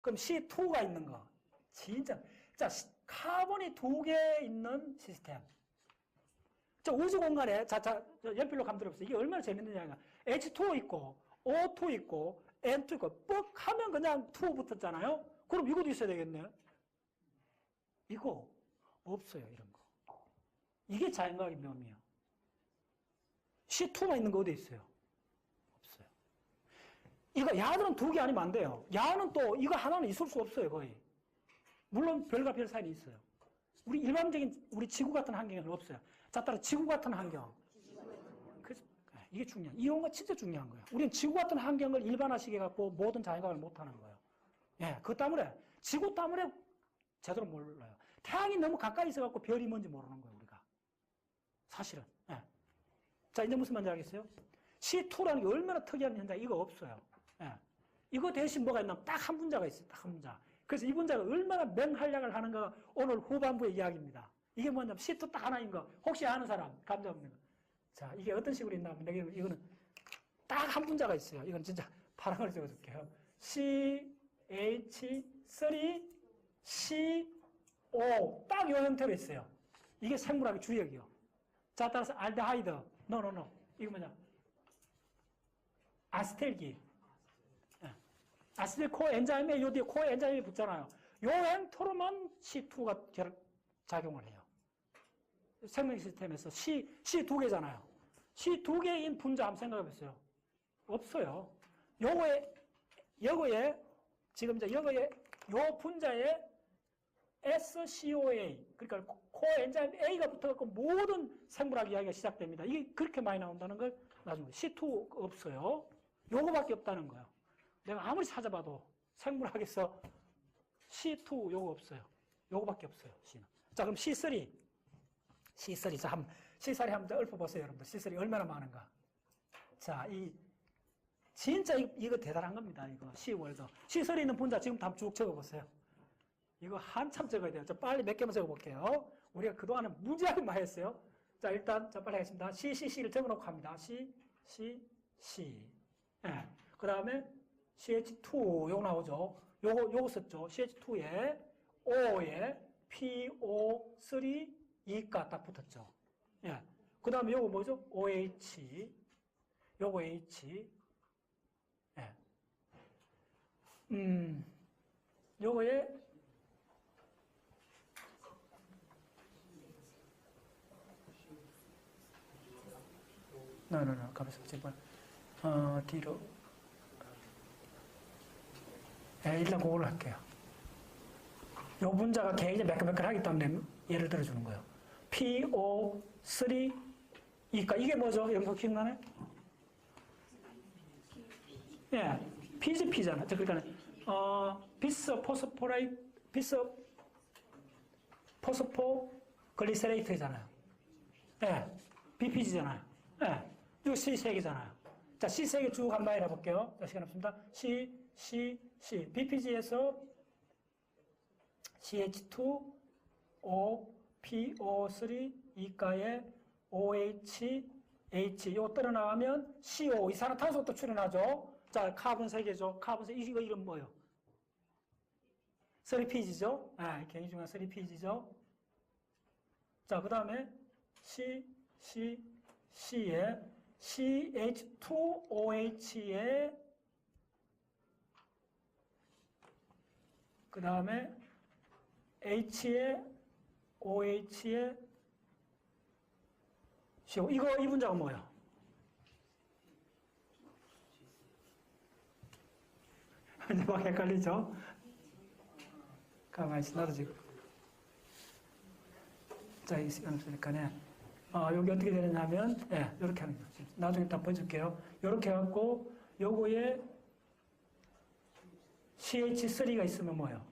그럼 C2가 있는 거. 진짜. 자, 시- 카본이 두 개 있는 시스템. 저 우주 공간에, 자, 자, 저 연필로 감들어보세요. 이게 얼마나 재밌느냐. H2 있고, O2 있고, N2 있고, 뻑 하면 그냥 2 붙었잖아요? 그럼 이것도 있어야 되겠네. 이거, 없어요, 이런 거. 이게 자연과학의 묘미야. C2만 있는 거 어디 있어요? 이거 야들은 두 개 아니면 안 돼요. 야는 또 이거 하나는 있을 수 없어요, 거의. 물론 별과 별 사이는 있어요. 우리 일반적인 우리 지구 같은 환경에는 없어요. 자, 따라 지구 같은 환경. 그래서 이게 중요한. 이용가 진짜 중요한 거예요. 우리는 지구 같은 환경을 일반화시켜 갖고 모든 자연과학을 못 하는 거예요. 예, 그 때문에 지구 때문에 제대로 몰라요. 태양이 너무 가까이 있어 갖고 별이 뭔지 모르는 거예요, 우리가. 사실은. 예. 자, 이제 무슨 말인지 알겠어요? C2라는 게 얼마나 특이한 현상, 이거 없어요. 예. 이거 대신 뭐가 있냐면 딱 한 분자가 있어요. 딱 한 분자. 그래서 이 분자가 얼마나 맹활약을 하는가 오늘 후반부의 이야기입니다. 이게 뭐냐면 C2 딱 하나인 거. 혹시 아는 사람? 감정 없는 거. 자, 이게 어떤 식으로 있냐면 여기 이거는 딱 한 분자가 있어요. 이건 진짜 파랑을 적어줄게요. CH3 CO 딱이 형태로 있어요. 이게 생물학의 주역이요. 자, 따라서 알데하이드. 노, 노, 노. 이거 뭐냐? 아스텔기. 예. 아스텔 코 엔자임에 요 뒤에 코 엔자임이 붙잖아요. 요 행토로만 C2가 결, 작용을 해요. 생명 시스템에서 C, C 두 개잖아요. C 두 개인 분자 한번 생각해 보세요. 없어요. 요거에, 요거에, 지금 이제 요거에, 요 분자에 SCOA, 그러니까 코엔자임 A가 붙어갖고 모든 생물학 이야기가 시작됩니다. 이게 그렇게 많이 나온다는 걸 나중에 C2 없어요. 요거밖에 없다는 거예요. 내가 아무리 찾아봐도 생물학에서 C2 요거 없어요. 요거밖에 없어요. C는. 자, 그럼 C3. C3. 자, 한번, C3 한번 읊어보세요, 여러분들. C3 얼마나 많은가. 자, 이, 진짜 이, 이거 대단한 겁니다, 이거. C 월드. C3 있는 분자 지금 다쭉 적어보세요. 이거 한참 적어야 돼요. 저 빨리 몇 개만 적어볼게요. 우리가 그동안에 무지하게 많이 했어요. 자, 일단, 자, 빨리 하겠습니다. C, C, C를 적어놓고 합니다. C, C, C. 예. 그 다음에 CH2, 요거 나오죠. 요거, 요거 썼죠. CH2에 O에 PO3, E가 딱 붙었죠. 예. 그 다음에 요거 뭐죠? OH. 요거 H. 예. 음, 요거에 no. 가만있어. 제발. 어, 뒤로. 예, 일단 그걸로 할게요. 요 분자가 굉장히 매끈매끈하기 때문에 예를 들어주는 거예요. PO3, 이까 이게 뭐죠? 여러분 기억나네? 예, PGP잖아. 그러니까, 어, 비스 포스포라이, 비스 포스포 글리세레이트잖아요. 예, BPG잖아요. 예, 이거 C 세 개잖아요. 자, C 세개 쭉 한번 해볼게요. 자, 시간 없습니다. C, C, C. BPG에서 CH2, O, PO3, 이가에 OH, H. 이거 떨어 나가면 CO, 이산화탄소도 출현하죠. 자, 카본 세 개죠. 카본 세, 이거 이름 뭐예요? 3PG죠? 아, 굉장히 중요한 3PG죠. 자, 그 다음에 C, C, C에 CH2OH에 그 다음에 H에 OH에 CO 이거 이 분자가 뭐예요? 이제 막 헷갈리죠? 가만히 있어 나도 지금 자, 이 시간 없으니까 네. 어, 여기 어떻게 되느냐면, 예, 요렇게 하는 거죠. 나중에 다 보여줄게요. 요렇게 해갖고, 요거에 CH3가 있으면 뭐예요?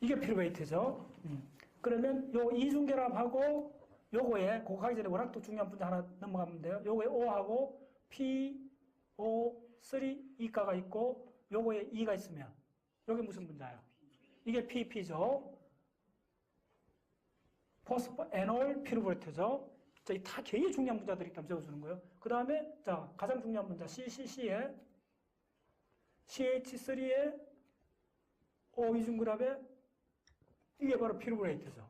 이게 피루베이트죠. 음. 그러면 요 이중결합하고 요거에, 그거 가기 전에 워낙 또 중요한 분자 하나 넘어가면 돼요. 요거에 O하고 PO3 이가가 있고, 요거에 E가 있으면, 요게 무슨 분자예요? 이게 PP죠. 포스포 에놀 피루브레트죠. 자, 이다 굉장히 중요한 분자들이 적어주는 거예요. 그 다음에, 자, 가장 중요한 분자 CCC에 CH3에 오이중그룹에 이게 바로 피루브레이트죠.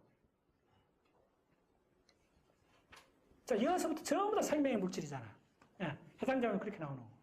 자, 여기서부터 전부 다 생명의 물질이잖아. 예, 해당자는 그렇게 나오는 거.